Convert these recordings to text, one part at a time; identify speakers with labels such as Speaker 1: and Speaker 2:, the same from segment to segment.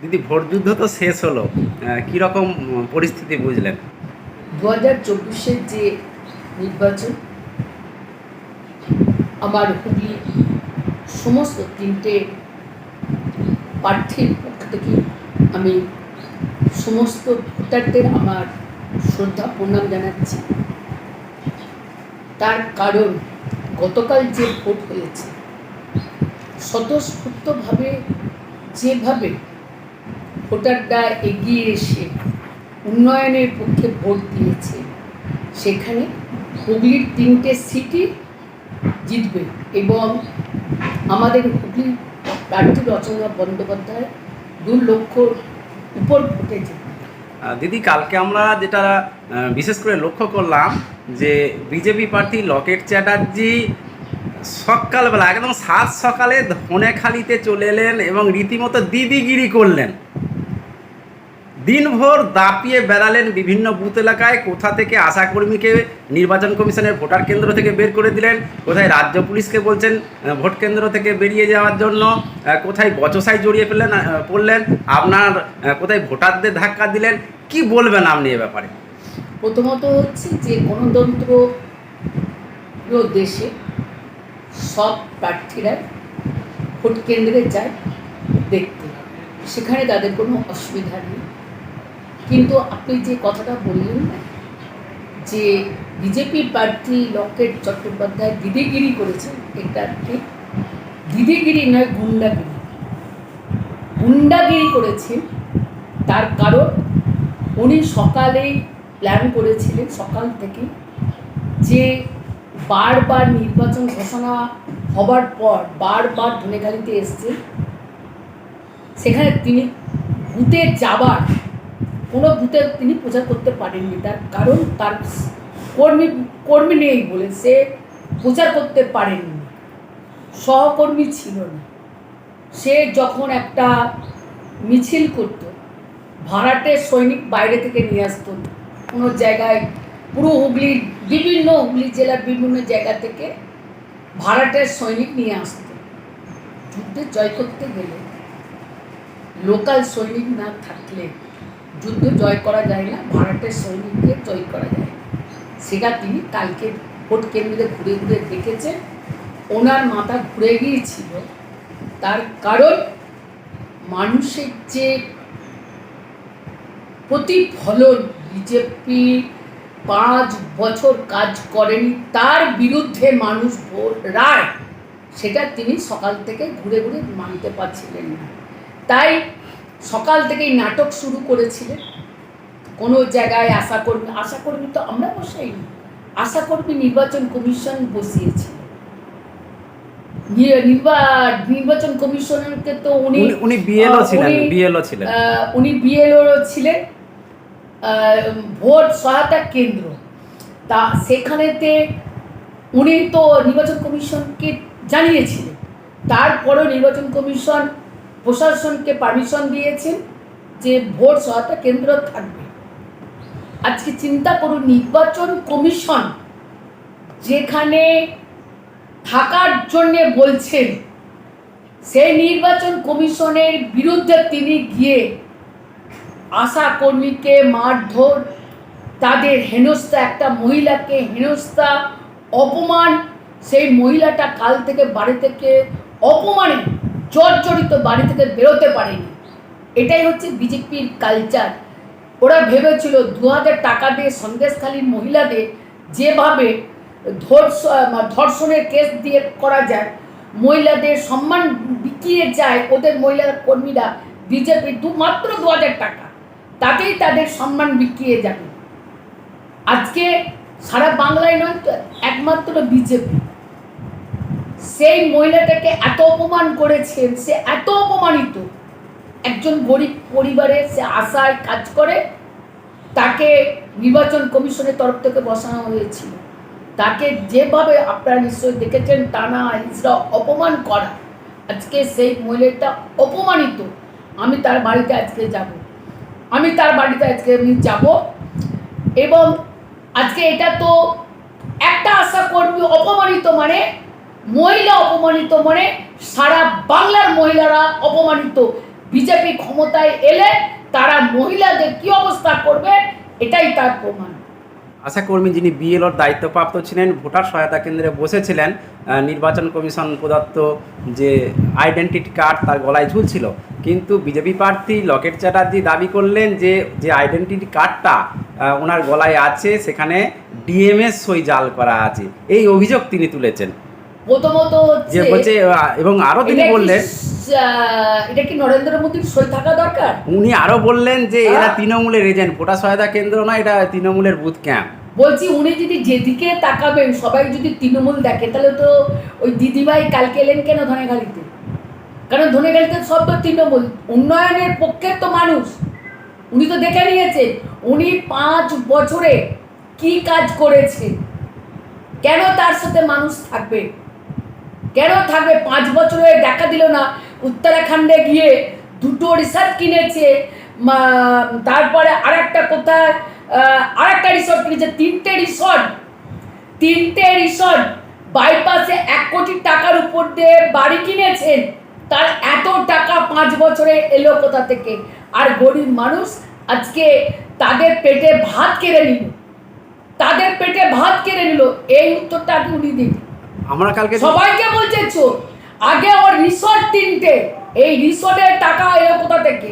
Speaker 1: দিদি, ভোট যুদ্ধ তো শেষ হলো। কীরকম পরিস্থিতি বুঝলেন?
Speaker 2: দু হাজার চব্বিশের যে নির্বাচন, আমার হুগলি সমস্ত তিনটে প্রার্থীর পক্ষ থেকে আমি সমস্ত ভোটারদের আমার শ্রদ্ধা, প্রণাম জানাচ্ছি। তার কারণ গতকাল যে ভোট হয়েছে, স্বতঃস্ফূর্তভাবে যেভাবে ভোটাররা এগিয়ে এসে উন্নয়নের পক্ষে ভোট দিয়েছে। সেখানে হুগলির তিনটে সিটি জিতবে এবং আমাদের হুগলির প্রার্থী রচনা বন্দ্যোপাধ্যায় দু লক্ষর উপর ভোটে জিতবে।
Speaker 1: দিদি, কালকে আমরা যেটা বিশেষ করে লক্ষ্য করলাম যে বিজেপি প্রার্থী লকেট চ্যাটার্জি সকালবেলা, একদম সাত সকালে ধনেখালিতে চলে এলেন এবং রীতিমতো দিদিগিরি করলেন। দিনভর দাপিয়ে বেড়ালেন বিভিন্ন বুথ এলাকায়। কোথা থেকে আশাকর্মীকে নির্বাচন কমিশনের ভোটার কেন্দ্র থেকে বের করে দিলেন? কোথায় রাজ্য পুলিশকে বলছেন ভোট কেন্দ্র থেকে বেরিয়ে যাওয়ার জন্য? কোথায় বচসায় জড়িয়ে ফেললেন পড়লেন? আপনার কোথায় ভোটারদের ধাক্কা দিলেন? কি বলবেন আপনি এ ব্যাপারে?
Speaker 2: প্রথমত হচ্ছে যে গণতন্ত্র দেশে সব প্রার্থীরা ভোট কেন্দ্রে যায় দেখতে। সেখানে তাদের কোনো অসুবিধা নেই। কিন্তু আপনি যে কথাটা বললেন, যে বিজেপি প্রার্থী লকেট চট্টোপাধ্যায় দিদিগিরি করেছেন, এটা ঠিক দিদিগিরি নয়, গুন্ডাগিরি। গুন্ডাগিরি করেছেন, তার কারণ উনি সকালেই প্ল্যান করেছিলেন, সকাল থেকে, যে বারবার নির্বাচন ঘোষণা হবার পর বারবার ধনেখালিতে এসছে সেখানে তিনি বুথে যাবার কোনো বুথে তিনি পূজা করতে পারেননি। তার কারণ তার কর্মী কর্মী নেই বলে সে পূজা করতে পারেননি। সহকর্মী ছিল না। সে যখন একটা মিছিল করত, ভাড়াটে সৈনিক বাইরে থেকে নিয়ে আসতো। কোনো জায়গায় পুরো হুগলি, বিভিন্ন হুগলি জেলার বিভিন্ন জায়গা থেকে ভাড়াটের সৈনিক নিয়ে আসতো। যুদ্ধে জয় করতে গেলে লোকাল সৈনিক না থাকলে যুদ্ধ জয় করা যায় না ভাড়াটের সৈনিককে জয় করা যায় সেটা তিনি কালকে ভোট কেন্দ্রে ঘুরে ঘুরে দেখেছেন। ওনার মাথা ঘুরে গিয়েছিল। তার কারণ মানুষের যে প্রতিফলন, বিজেপি পাঁচ বছর কাজ করেনি, তার বিরুদ্ধে মানুষ ভোট রায়, সেটা তিনি সকাল থেকে ঘুরে ঘুরে মানতে পারছিলেন না। তাই সকাল থেকেই নাটক শুরু করেছিলেন কোনো জায়গায় আশাকর্মী আশাকর্মী তো আমরা বসাইনি। আশাকর্মী নির্বাচন কমিশন বসিয়েছিল। নির্বাচন কমিশনকে তো উনি
Speaker 1: উনি- বিএলও ছিলেন বিএলও ছিলেন।
Speaker 2: উনি বিএলও ছিলেন। ভোট সহায়তা কেন্দ্র। তা সেখানেতে উনি তো নির্বাচন কমিশনকে জানিয়েছিলেন। তারপরেও নির্বাচন কমিশন প্রশাসনকে পারমিশন দিয়েছেন যে ভোট সহায়তা কেন্দ্র থাকবে। আজকে চিন্তা করুন, নির্বাচন কমিশন যেখানে থাকার জন্যে বলছেন, সেই নির্বাচন কমিশনের বিরুদ্ধে তিনি গিয়ে আশা কর্মীকে মারধর, তাদের হেনস্থা, একটা মহিলাকে হেনস্থা, অপমান, সেই মহিলাটা কাল থেকে বাড়ি থেকে অপমানে জর্জরিত বাড়ি থেকে বেরোতে পারেনি। এটাই হচ্ছে বিজেপির কালচার ওরা ভেবেছিল দু হাজার টাকা দিয়ে সন্দেশখালীর মহিলাদের যেভাবে ধর্ষ ধর্ষণের কেস দিয়ে করা যায়, মহিলাদের সম্মান বিকিয়ে যায়, ওদের মহিলা কর্মীরা বিজেপি দু মাত্র দু হাজার টাকা, তাতেই তাদের সম্মান বিকিয়ে যাবে। আজকে সারা বাংলায় নয় তো একমাত্র বিজেপি। সেই মহিলাটাকে এত অপমান করেছেন, সে এত অপমানিত। একজন গরিব পরিবারে সে আশায় কাজ করে, তাকে নির্বাচন কমিশনের তরফ থেকে বসানো হয়েছিল। তাকে যেভাবে আপনারা নিশ্চয়ই দেখেছেন, টানা হিজড়া অপমান করা। আজকে সেই মহিলাটা অপমানিত। আমি তার বাড়িতে আজকে যাব। আমি তার বাড়িতে আজকে আমি যাব। এবং আজকে এটা তো একটা আশা কর্মী অপমানিত মানে মহিলা অপমানিত মানে সারা বাংলার মহিলারা অপমানিত। বিজেপি ক্ষমতায় এলে তারা মহিলাদের কি অবস্থা করবে, এটাই তার প্রমাণ।
Speaker 1: আশাকর্মী যিনি বিএলওর দায়িত্বপ্রাপ্ত ছিলেন, ভোটার সহায়তা কেন্দ্রে বসেছিলেন নির্বাচন কমিশন প্রদত্ত যে আইডেন্টিটি কার্ড তার গলায় ঝুলছিল। কিন্তু বিজেপি প্রার্থী লকেট চ্যাটার্জি দাবি করলেন যে যে আইডেন্টিটি কার্ডটা ওনার গলায় আছে, সেখানে ডিএমএস সই জাল করা আছে। এই অভিযোগ তিনি তুলেছেন।
Speaker 2: প্রথমত
Speaker 1: যে বলছে এবং আরও তিনি বললেন
Speaker 2: এটা কি নরেন্দ্র মোদীর সই থাকা দরকার?
Speaker 1: উনি আরও বললেন যে এরা। তৃণমূলের এজেন্ট ভোটার সহায়তা কেন্দ্র না এটা তৃণমূলের বুথ ক্যাম্প।
Speaker 2: বলছি উনি যদি যেদিকে তাকাবেন সবাই যদি তৃণমূল দেখে তাহলে তো ওই দিদিভাই কালকে এলেন কেন ধনেখালিতে? কারণ ধনেখালিতে সব তো তৃণমূল উন্নয়নের পক্ষের তো মানুষ। উনি তো দেখে নিয়েছেন উনি পাঁচ বছরে কি কাজ করেছে? কেন তার সাথে মানুষ থাকবে? কেন থাকবে, পাঁচ বছর হয়ে দেখা দিল না। উত্তরাখণ্ডে গিয়ে দুটো রিসর্ট কিনেছে তারপরে আরেকটা কোথায় আরেকটা রিসর্ট কিনেছে, তিনটে রিসর্ট তিনটে রিসর্ট বাইপাসে এক কোটি টাকার উপর দিয়ে বাড়ি কিনেছেন। তার এত টাকা পাঁচ বছরে এলো কোথা থেকে? আর গরিব মানুষ আজকে তাদের পেটে ভাত কেড়ে নিল। তাদের পেটে ভাত কেড়ে নিল। এই উত্তরটা উনি দিন।
Speaker 1: আমরা কালকে
Speaker 2: সবাইকে বলছে চোর আগে ওর রিসর্ট তিনটে এই রিসর্টের টাকা এলো কোথা থেকে?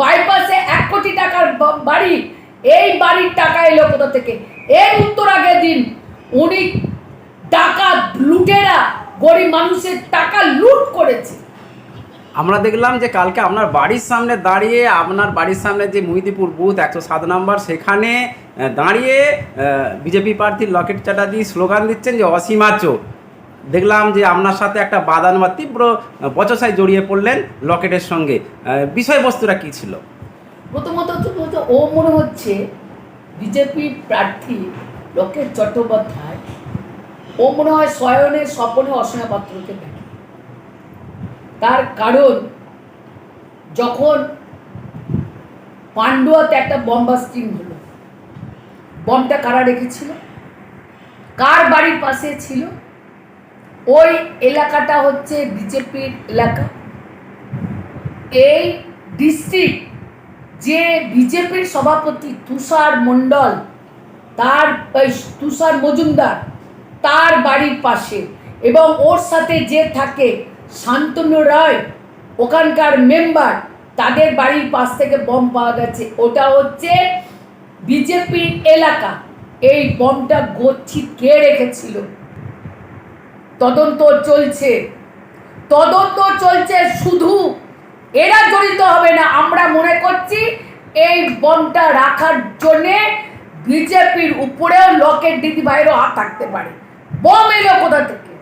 Speaker 2: বাইপাসে এক কোটি টাকার বাড়ি। এই বাড়ির টাকা এলো কোথা থেকে? এর উত্তর আগে দিন। উনি টাকা লুটেরা গরিব মানুষের টাকা লুট করেছে।
Speaker 1: আমরা দেখলাম যে কালকে আপনার বাড়ির সামনে দাঁড়িয়ে আপনার বাড়ির সামনে যে মুহিদিপুর বুথ একশো সাত নম্বর সেখানে দাঁড়িয়ে বিজেপি প্রার্থী লকেট চ্যাটার্জি স্লোগান দিচ্ছেন যে অসীমা চোর দেখলাম যে আপনার সাথে একটা বাদান বা তীব্র বচসায় জড়িয়ে পড়লেন লকেটের সঙ্গে। বিষয়বস্তুটা কী ছিল?
Speaker 2: প্রথমত ও মনে হচ্ছে বিজেপির প্রার্থী লোকেশ চট্টোপাধ্যায়, ও মনে হয় স্বয়নের স্বপনে অসীমা পাত্রকে দেখে। তার কারণ, যখন পাণ্ডুয়াতে একটা বম্বাস্টিং হলো বমটা কারা রেখেছিল? কার বাড়ির পাশে ছিল? ওই এলাকাটা হচ্ছে বিজেপির এলাকা। এই ডিস্ট্রিক্ট যে বিজেপির সভাপতি তুষার মণ্ডল, তার তুষার মজুমদার, তার বাড়ির পাশে এবং ওর সাথে যে থাকে শান্তনু রায়, ওখানকার মেম্বার তাদের বাড়ির পাশ থেকে বম পাওয়া গেছে। ওটা হচ্ছে বিজেপির এলাকা। এই বমটা গচ্ছিত কে রেখেছিল? তদন্ত চলছে। তদন্ত চলছে শুধু। এরা জড়িত হবে না, আমরা মনে করছি এই বমটা রাখার জন্যে বিজেপির উপরেও লকেট দিদি ভাইয়েরও হাত থাকতে পারে। বম এলো কোথা থেকে?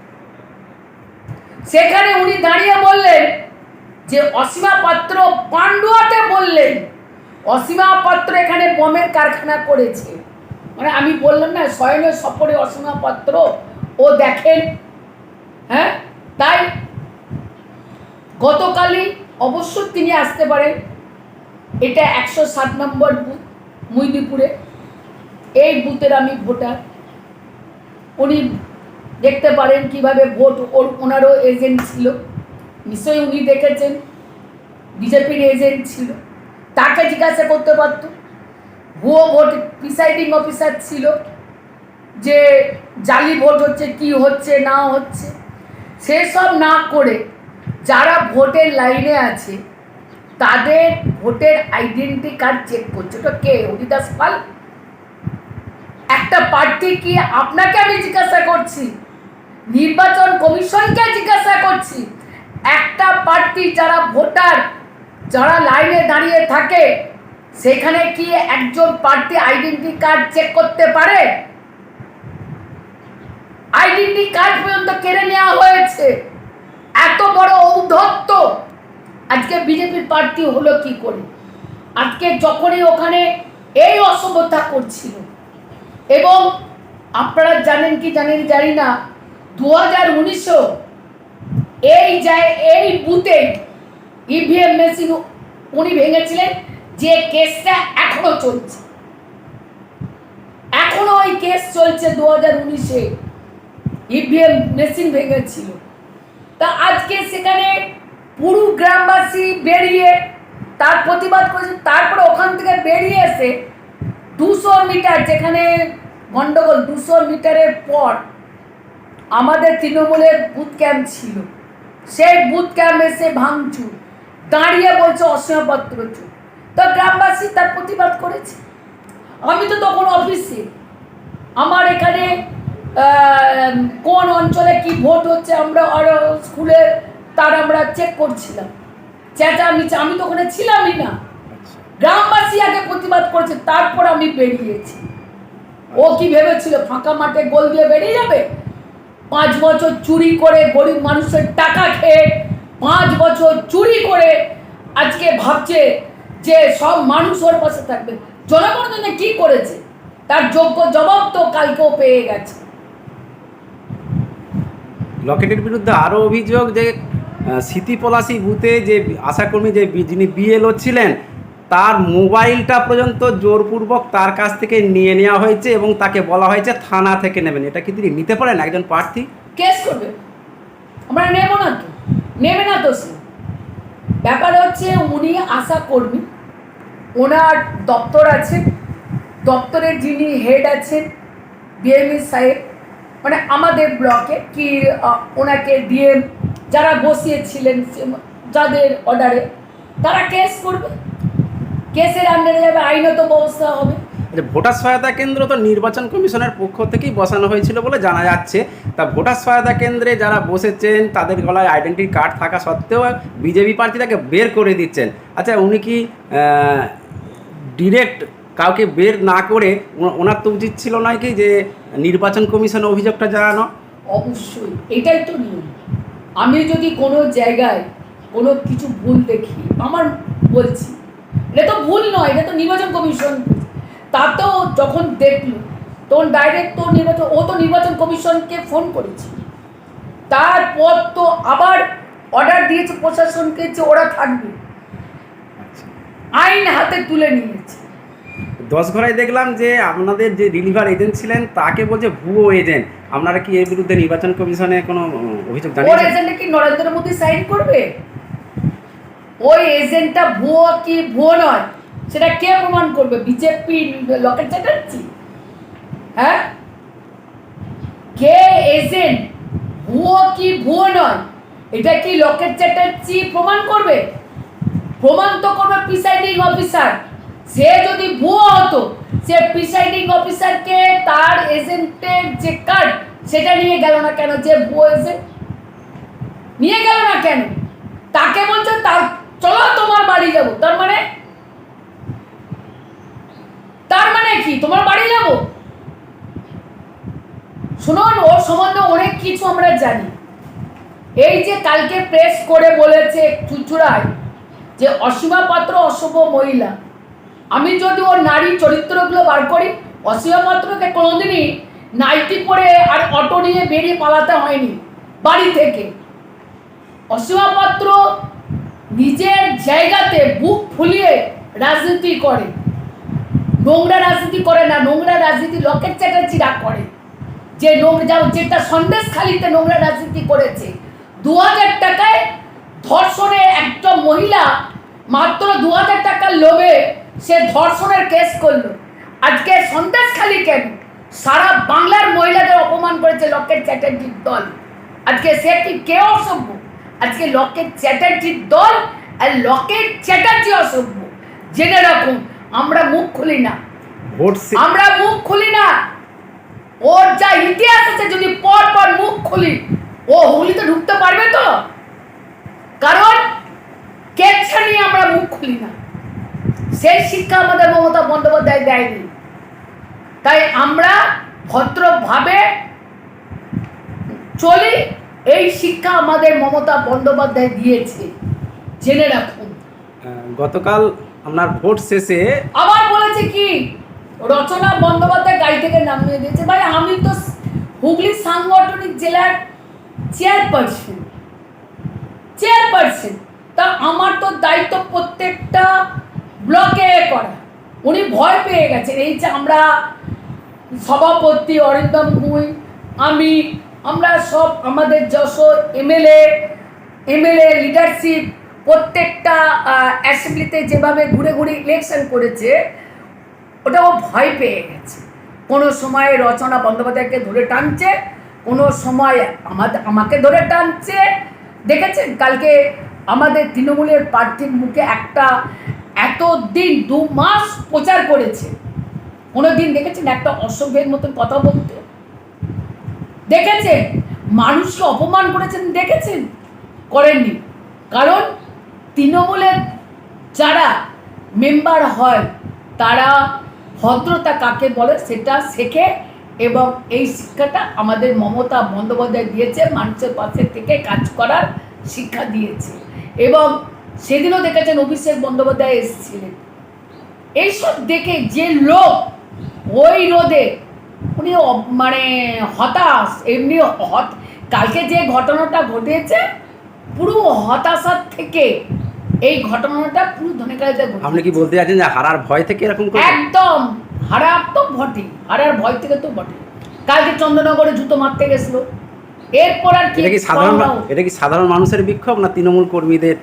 Speaker 2: সেখানে উনি দাঁড়িয়ে বললেন যে অসীমা পাত্র পান্ডুয়াতে বললেন অসীমা পাত্র এখানে বমের কারখানা করেছে। মানে আমি বললাম না স্বয়নের সফরে অসীমা পাত্র ও দেখেন হ্যাঁ? তাই গতকালই অবশ্য তিনি আসতে পারেন। এটা একশো সাত নম্বর বুথ মুইদিপুরে এই বুথের আমি ভোটার। উনি দেখতে পারেন কীভাবে ভোট ওর, ওনারও এজেন্ট ছিল। নিশ্চয়ই উনি দেখেছেন। বিজেপির এজেন্ট ছিল। তাকে জিজ্ঞাসা করতে পারতো। ভুয়ো ভোট প্রিসাইডিং অফিসার ছিল যে, জালি ভোট হচ্ছে, কি হচ্ছে, না হচ্ছে। সেসব না করে যারা ভোটের লাইনে আছে, তাদের ভোটের আইডেন্টি কার্ড চেক করছে। ওটা কে? হরিদাস পাল? একটা প্রার্থী কি আপনাকে আমি জিজ্ঞাসা করছি? নির্বাচন কমিশনকে জিজ্ঞাসা করছি? একটা প্রার্থী যারা ভোটার, যারা লাইনে দাঁড়িয়ে থাকে, সেখানে কি একজন প্রার্থী আইডেন্টি কার্ড চেক করতে পারে? আইডেন্টি কার্ড পর্যন্ত কেড়ে নেওয়া হয়েছে। এত বড় ঔদ্ধত্য। আজকে বিজেপির প্রার্থী হলো কি করে? আজকে যখনই ওখানে এই অসভ্যতা করছিল। এবং আপনারা জানেন কি জানেন জানি না দু হাজার উনিশও এই যায়, এই বুথে ইভিএম মেশিন উনি ভেঙেছিলেন যে কেসটা এখনও চলছে। এখনও ওই কেস চলছে দু হাজার উনিশে। ইভিএম মেশিন ভেঙে ভেঙেছিল তা আজকে সেখানে পুরো গ্রামবাসী বেরিয়ে তার প্রতিবাদ করেছে। তারপরে ওখান থেকে বেরিয়ে এসে দুশো মিটার যেখানে গন্ডগোল, দুশো মিটারের পর আমাদের তৃণমূলের বুথ ক্যাম্প ছিল। সেই বুথ ক্যাম্প এসে ভাঙচুর, দাঁড়িয়ে বলছে অসীমাপত্র চুর। তো গ্রামবাসী তার প্রতিবাদ করেছে। আমি তো তখন অফিসে আমার এখানে কোন অঞ্চলে কি ভোট হচ্ছে আমরা আরও স্কুলে তার আমরা চেক করছিলাম। চেঁচামেচি আমি তো ওখানে ছিলামই না। গ্রামবাসী আগে প্রতিবাদ করেছে তারপর আমি বেরিয়েছি। ও কি ভেবেছিল ফাঁকা মাঠে গোল দিয়ে বেরিয়ে যাবে? পাঁচ বছর চুরি করে গরিব মানুষের টাকা খেয়ে পাঁচ বছর চুরি করে আজকে ভাবছে যে সব মানুষ ওর পাশে থাকবে। জনগণ জন্য কি করেছে? তার যোগ্য জবাব তো কালকেও পেয়ে গেছে।
Speaker 1: লকেটের বিরুদ্ধে আরও অভিযোগ যে স্মৃতি পলাশি বুথে যে আশাকর্মী যে যিনি বিএলও ছিলেন, তার মোবাইলটা পর্যন্ত জোরপূর্বক তার কাছ থেকে নিয়ে নেওয়া হয়েছে এবং তাকে বলা হয়েছে থানা থেকে নেবেন। এটা কি তিনি নিতে পারেন একজন প্রার্থী?
Speaker 2: কেস করবে। আমরা নেব না তো। নেবে না তো ব্যাপার হচ্ছে উনি আশা কর্মী ওনার দপ্তর আছে। দপ্তরের যিনি হেড আছেন বিএমই সাহেব মানে আমাদের ব্লকে কি ওনাকে দিয়ে যারা বসিয়েছিলেন, যাদের অর্ডারে তারা কেস করবে? কেসের আন্ডারে যাবে, আইনত ব্যবস্থা হবে।
Speaker 1: আচ্ছা ভোটার সহায়তা কেন্দ্র তো নির্বাচন কমিশনের পক্ষ থেকেই বসানো হয়েছিল বলে জানা যাচ্ছে। তা ভোটার সহায়তা কেন্দ্রে যারা বসেছেন, তাদের গলায় আইডেন্টি কার্ড থাকা সত্ত্বেও বিজেপি প্রার্থী তাকে বের করে দিচ্ছেন। আচ্ছা উনি কি ডিরেক্ট কাউকে বের না করে ওনার তো উচিত ছিল নয় কি যে নির্বাচন কমিশনে অভিযোগটা জানানো?
Speaker 2: অবশ্যই এটাই তো নিয়ম। আমি যদি কোনো জায়গায় কোনো কিছু ভুল দেখি আমার বলছি এটা তো ভুল নয় এটা তো নির্বাচন কমিশন। তা তো যখন দেখল তখন ডাইরেক্ট তো নির্বাচন ও তো নির্বাচন কমিশনকে ফোন করেছে। তারপর তো আবার অর্ডার দিয়েছে প্রশাসনকে যে ওরা থাকবে। আইন হাতে তুলে নিয়েছে।
Speaker 1: দশ ঘরায় দেখলাম যে আপনাদের যে রিলিভার এজেন্ট ছিলেন তাকে বলছে ভুয়ো এজেন্ট আপনারা কি এর বিরুদ্ধে নির্বাচন কমিশনে কোনো অভিযোগ
Speaker 2: ওর
Speaker 1: জানিয়েছেন?
Speaker 2: এজেন্টে কি নরেন্দ্র মোদী সাইন করবে? ওই এজেন্টটা ভুয়ো কি ভুয়ো নয় সেটা কে প্রমাণ করবে? বিজেপি লকেট চ্যাটার্জি হ্যাঁ? কে এজেন্ট ভুয়ো কি ভুয়ো নয় এটা কি লকেট চ্যাটার্জি প্রমাণ করবে? প্রমাণ তো করবে প্রিসাইডিং অফিসার সে যদি ভুয়ো হতো, সে প্রিসাইডিং অফিসারকে তার এজেন্টের যে কার্ড সেটা নিয়ে গেল না কেন? যে ভুয়ো এজেন্ট নিয়ে গেল না কেন? তাকে বলছে তার চলো তোমার বাড়ি যাব। তার মানে? তার মানে কি? তোমার বাড়ি যাব? শুনুন, ওর সম্বন্ধে অনেক কিছু আমরা জানি। এই যে কালকে প্রেস করে বলেছে চুচুড়ায় যে অসীমা পাত্র অশুভ মহিলা আমি যদি ওর নারী চরিত্রগুলো বার করি, অসীমা পাত্রকে কোনোদিনই নাইটি পরে আর অটো নিয়ে বেরিয়ে পালাতে হয়নি, বাড়ি থেকে। অসীমা পাত্র নিজের জায়গাতে বুক ফুলিয়ে রাজনীতি করে। নোংরা রাজনীতি করে না, নোংরা রাজনীতি লকেট চ্যাটার্জিরা করে। যে নোংরা যেটা সন্দেশ খালিতে নোংরা রাজনীতি করেছে দু হাজার টাকায় ধর্ষণে একটা মহিলা মাত্র দু হাজার টাকার লোভে সে ধর্ষণের কেস করল। আজকে সন্দেশ খালি কেন? সারা বাংলার মহিলাদের অপমান করেছে লকেট চ্যাটার্জির দল। আজকে সে কি কে অসভ্য? আজকে লকেট চ্যাটার্জির দল আর লকেট চ্যাটার্জি অসভ্য। জেনে রাখুন আমরা মুখ খুলি না। আমরা মুখ খুলি না। ওর যা ইতিহাস আছে যদি পর পর মুখ খুলি ও হুগলিতে ঢুকতে পারবে তো? কারণ কেচ্ছা নিয়ে আমরা মুখ খুলি না। সেই শিক্ষা আমাদের মমতা বন্দ্যোপাধ্যায় দেয়নি তাই আমরা ভদ্রভাবে চলি এই শিক্ষা আমাদের মমতা বন্দ্যোপাধ্যায় দিয়েছে। জেনে রাখুন।
Speaker 1: গতকাল আপনার ভোট শেষে
Speaker 2: আবার বলেছে কি রচনা বন্দ্যোপাধ্যায় গাড়ি থেকে নামিয়ে দিয়েছে। ভাই আমি তো হুগলি সাংগঠনিক জেলার চেয়ারপারসন। চেয়ারপারসন। তা আমার তো দায়িত্ব প্রত্যেকটা ব্লকে করা। উনি ভয় পেয়ে গেছেন, এই যে আমরা সভাপতি অরিন্দম ভুঁই, আমি, আমরা সব আমাদের যশোর এমএলএ এমএলএ লিডারশিপ প্রত্যেকটা অ্যাসেম্বলিতে যেভাবে ঘুরে ঘুরে ইলেকশন করেছে, ওটাও ভয় পেয়ে গেছে। কোনো সময় রচনা বন্দ্যোপাধ্যায়কে ধরে টানছে, কোনো সময় আমাদের আমাকে ধরে টানছে। দেখেছেন? কালকে আমাদের তৃণমূলের প্রার্থীর মুখে একটা দিন দু মাস প্রচার করেছে। কোনো দিন দেখেছেন একটা অসভ্যের মতন কথা বলতে? দেখেছেন? মানুষকে অপমান করেছেন, দেখেছেন? করেননি। কারণ তৃণমূলের যারা মেম্বার হয়, তারা ভদ্রতা কাকে বলে সেটা শেখে এবং এই শিক্ষাটা আমাদের মমতা বন্দ্যোপাধ্যায় দিয়েছে, মানুষের পাশে থেকে কাজ করার শিক্ষা দিয়েছে। এবং সেদিনও দেখেছেন অভিষেক বন্দ্যোপাধ্যায় এসেছিলেন। এইসব দেখে যে লোক ওই রোদে উনি মানে হতাশ এমনি হত কালকে যে ঘটনাটা ঘটেছে পুরো হতাশার থেকে এই ঘটনাটা পুরো ধনেকালিতে
Speaker 1: আপনি কি বলতে চাচ্ছেন যে হারার ভয় থেকে এরকম
Speaker 2: একদম হারার তো বটে হারার ভয় থেকে তো বটে কালকে চন্দ্রনগরে জুতো মারতে গেছিল। এরপর আর কি
Speaker 1: এটা কি সাধারণ? এটা কি সাধারণ মানুষের বিক্ষোভ না তৃণমূল কর্মীদের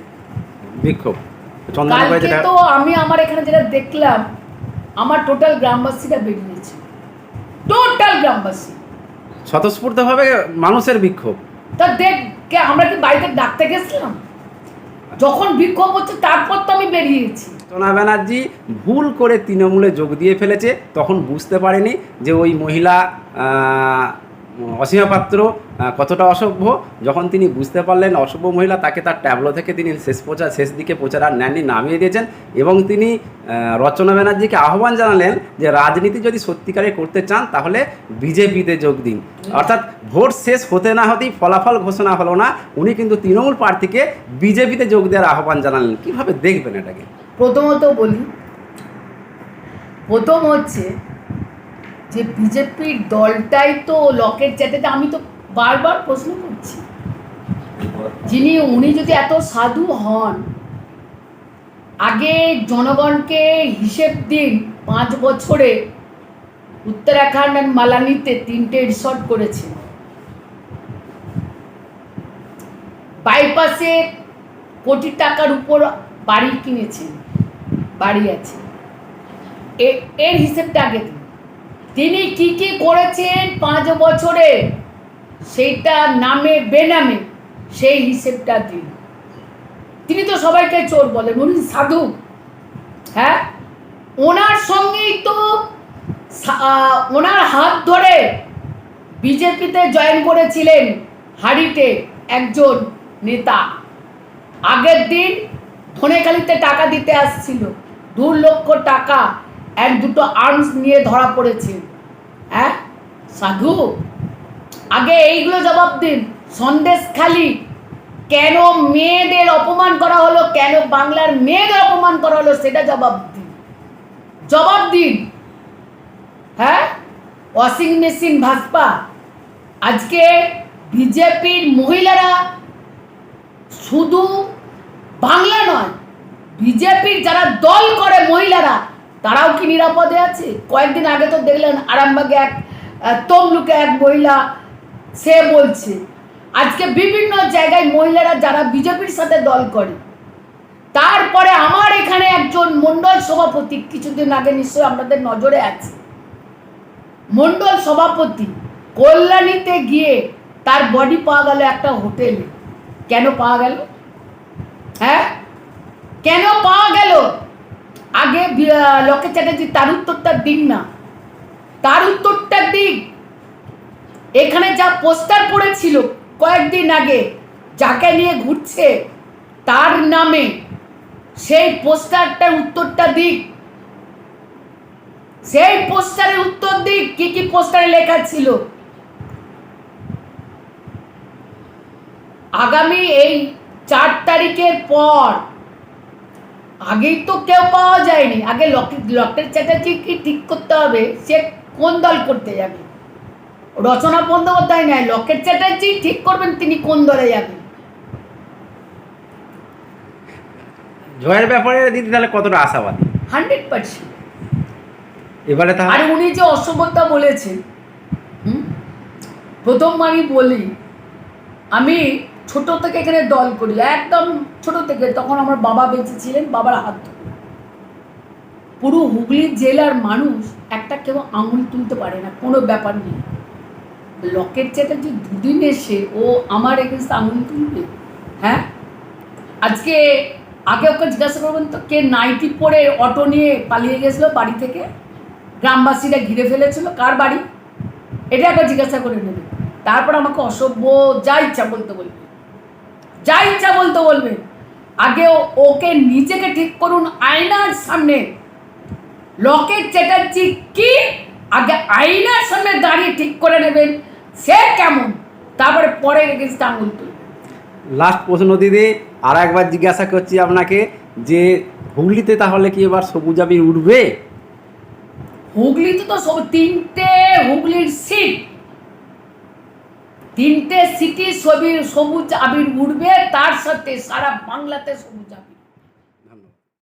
Speaker 1: বিক্ষোভ। চন্দননগরে যেটা
Speaker 2: তো আমি আমার এখানে যেটা দেখলাম আমার টোটাল গ্রামবাসীরা বেরিয়েছে টোটাল গ্রামবাসী।
Speaker 1: স্বতঃস্ফূর্তভাবে মানুষের বিক্ষোভ।
Speaker 2: তা দেখ আমরা কি বাড়িতে ডাকতে গেছিলাম? যখন বিক্ষোভ হচ্ছে তারপর তো আমি বেরিয়েছি
Speaker 1: সোনা ব্যানার্জি ভুল করে তৃণমূলে যোগ দিয়ে ফেলেছে তখন বুঝতে পারেনি যে ওই মহিলা অসীমা পাত্র কতটা অসভ্য? যখন তিনি বুঝতে পারলেন অসভ্য মহিলা, তাকে তার ট্যাবলো থেকে তিনি শেষ প্রচার শেষ দিকে প্রচার আর নেননি, নামিয়ে দিয়েছেন এবং তিনি রচনা ব্যানার্জিকে আহ্বান জানালেন যে, রাজনীতি যদি সত্যিকারে করতে চান, তাহলে বিজেপিতে যোগ দিন। অর্থাৎ ভোট শেষ হতে না হতেই ফলাফল ঘোষণা হলো না, উনি কিন্তু তৃণমূল প্রার্থীকে বিজেপিতে যোগ দেওয়ার আহ্বান জানালেন। কীভাবে দেখবেন এটাকে?
Speaker 2: প্রথমত বলি, প্রথম হচ্ছে যে বিজেপির দলটাই তো লকেট চ্যাটেতে, আমি তো বারবার প্রশ্ন করছি। যিনি, উনি যদি এত সাধু হন, আগে জনগণকে হিসেব দিন, পাঁচ বছরে উত্তরাখণ্ড আর মালানিতে তিনটে রিসর্ট করেছে বাইপাসে কোটি টাকার উপর বাড়ি কিনেছেন, বাড়ি আছে। এর হিসেবটা আগে দিন। তিনি কি কি করেছেন পাঁচ বছরে? সেইটা নামে বেনামে, সেই হিসেবটা দিন। তিনি তো সবাইকে চোর বলেন উনি সাধু। হ্যাঁ? ওনার সঙ্গেই তো ওনার হাত ধরে বিজেপিতে জয়েন করেছিলেন হাড়িতে একজন নেতা। আগের দিন ধনেখালিতে টাকা দিতে আসছিল, দু লক্ষ টাকা এক দুটো আর্মস নিয়ে ধরা পড়েছে। হ্যাঁ? সাধু, আগে এইগুলো জবাব দিন। সন্দেশ খালি। কেন মেয়েদের অপমান করা হলো? কেন বাংলার মেয়েদের অপমান করা হলো? সেটা জবাব দিন। জবাব দিন। হ্যাঁ? ওয়াশিং মেশিন ভাসপা আজকে বিজেপির মহিলারা শুধু বাংলা নয়, বিজেপির যারা দল করে মহিলারা তারাও কি নিরাপদে আছে? কয়েকদিন আগে তো দেখলেন আরামবাগে এক তমলুকে এক মহিলা, সে বলছে, আজকে বিভিন্ন জায়গায় মহিলারা যারা বিজেপির সাথে দল করে, তারপরে আমার এখানে একজন মণ্ডল সভাপতি, কিছুদিন আগে নিশ্চয়ই আপনাদের নজরে আছে, মণ্ডল সভাপতি কল্যাণীতে গিয়ে তার বডি পাওয়া গেল একটা হোটেলে। কেন পাওয়া গেল? হ্যাঁ? কেন পাওয়া গেল? আগে লোকেশ চ্যাটার্জি, তার উত্তরটা দিন না। তার উত্তরটা দিক এখানে যা পোস্টার পড়েছিল কয়েকদিন আগে, যাকে নিয়ে ঘুরছে, তার নামে, সেই পোস্টারটার উত্তরটা দিক সেই পোস্টারের উত্তর দিক কি কি পোস্টারে লেখা ছিল? আগামী এই চার তারিখের পর আগেই তো কেউ পাওয়া যায়নি। আগে লকেট চ্যাটার্জি কি ঠিক করতে হবে? সে কোন দল করতে যাবে? রচনা বন্দ্যোপাধ্যায় নয় লকেট চ্যাটার্জি ঠিক করবেন তিনি কোন দলে যাবেন?
Speaker 1: জয়ের ব্যাপারে দিদি তাহলে কতটা আশাবাদী?
Speaker 2: Hundred percent.
Speaker 1: এবারে
Speaker 2: আর
Speaker 1: তাহলে
Speaker 2: উনি যে অসভ্যতা বলেছেন হুম, প্রথম আমি বলি আমি ছোট থেকে এখানে দল করি। একদম ছোট থেকে, তখন আমার বাবা বেঁচে ছিলেন বাবার হাত পুরো হুগলি জেলার মানুষ একটা কেউ আঙুল তুলতে পারে না, কোনো ব্যাপার নেই। লকেট চ্যাটার্জি দুদিন এসে ও আমার এগেনস্ট আঙুল তুলবে হ্যাঁ? আজকে, আগে ওকে জিজ্ঞাসা করবেন তো কে নাইটি পরে অটো নিয়ে পালিয়ে গেছিল বাড়ি থেকে? গ্রামবাসীরা ঘিরে ফেলেছিল, কার বাড়ি? এটা একবার জিজ্ঞাসা করে নেবে। তারপর আমাকে অসভ্য, যা ইচ্ছা বলতে বলবে। যা ইচ্ছা বলতে বলবে। আগে ওকে নিজেকে ঠিক করুন আয়নার সামনে। লকেট চ্যাটার্জি কি? আগে আয়নার সামনে দাঁড়িয়ে ঠিক করে নেবেন। সে কেমন? তারপরে পরে এগেনস্ট আঙুল তুলবে।
Speaker 1: লাস্ট প্রশ্ন দিদি আর একবার জিজ্ঞাসা করছি আপনাকে যে হুগলিতে তাহলে কি এবার সবুজ আবির উঠবে?
Speaker 2: হুগলিতে তো সব তিনটে হুগলির সিট। তিনটে সিটি ছবির সবুজ আবির উঠবে তার সাথে সারা বাংলাতে সবুজ আবির।